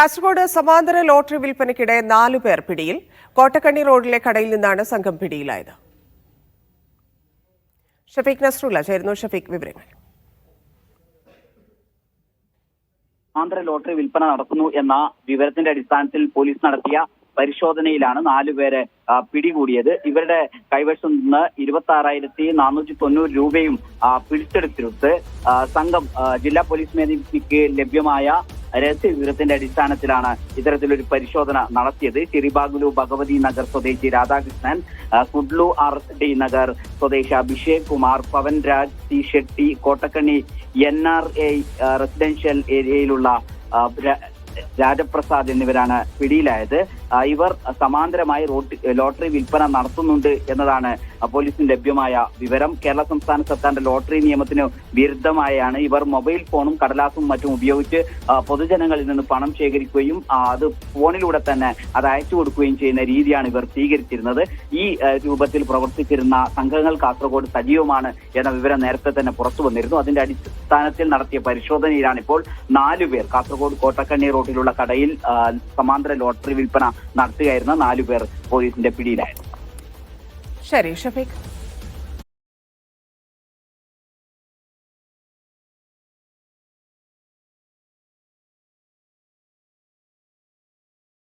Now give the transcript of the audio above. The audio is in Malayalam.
കാസർഗോഡ് സമാന്തര ലോട്ടറി വിൽപ്പനയ്ക്കിടെ നാലു പേർ പിടിയിൽ കോട്ടക്കണ്ണി റോഡിലെ കടയിൽ നിന്നാണ് സംഘം പിടിയിലായത്. ഷഫീഖ് നസ്രുല്ല ചേരുന്നു ഷഫീഖ് വിവരങ്ങൾ. ആന്ധ്ര ലോട്ടറി വിൽപ്പന നടത്തുന്നു എന്ന വിവരത്തിന്റെ അടിസ്ഥാനത്തിൽ പോലീസ് നടത്തിയ പരിശോധനയിലാണ് നാലുപേരെ പിടികൂടിയത്. ഇവരുടെ കൈവശം നിന്ന് ഇരുപത്തി ആറായിരത്തി നാനൂറ്റി തൊണ്ണൂറ് രൂപയും പിടിച്ചെടുത്തിരുത്ത് സംഘം ജില്ലാ പോലീസ് മേധാവിക്ക് ലഭ്യമായ രഹസ്യ വിവരത്തിന്റെ അടിസ്ഥാനത്തിലാണ് ഇത്തരത്തിലൊരു പരിശോധന നടത്തിയത്. ചിറിബാഗുലു ഭഗവതി നഗർ സ്വദേശി രാധാകൃഷ്ണൻ കുഡ്ലു ആർ ഡി നഗർ സ്വദേശി Abhishek Kumar Pavan Raj C Shetty Kottakkanni N R A residential ഏരിയയിലുള്ള രാജപ്രസാദ് എന്നിവരാണ് പിടിയിലായത്. ഇവർ സമാന്തരമായി റോട്ടി- ലോട്ടറി വിൽപ്പന നടത്തുന്നുണ്ട് എന്നതാണ് പോലീസിന് ലഭ്യമായ വിവരം. കേരള സംസ്ഥാന സർക്കാരിന്റെ ലോട്ടറി നിയമത്തിന് വിരുദ്ധമായാണ് ഇവർ മൊബൈൽ ഫോണും കടലാസും മറ്റും ഉപയോഗിച്ച് പൊതുജനങ്ങളിൽ നിന്ന് പണം ശേഖരിക്കുകയും അത് ഫോണിലൂടെ തന്നെ അത് അയച്ചു കൊടുക്കുകയും ചെയ്യുന്ന രീതിയാണ് ഇവർ സ്വീകരിച്ചിരുന്നത്. ഈ രൂപത്തിൽ പ്രവർത്തിച്ചിരുന്ന സംഘങ്ങൾ കാസർഗോഡ് സജീവമാണ് എന്ന വിവരം നേരത്തെ തന്നെ പുറത്തു വന്നിരുന്നു. അതിന്റെ അടിസ്ഥാനത്തിൽ നടത്തിയ പരിശോധനയിലാണ് ഇപ്പോൾ നാലുപേർ കാസർഗോഡ് കോട്ടക്കണ്ണി റോഡിലുള്ള കടയിൽ സമാന്തര ലോട്ടറി വിൽപ്പന നടത്തുകയായിരുന്ന നാലുപേർ പോലീസിന്റെ പിടിയിലായിരുന്നു. ശരി ഷഫീഖ്.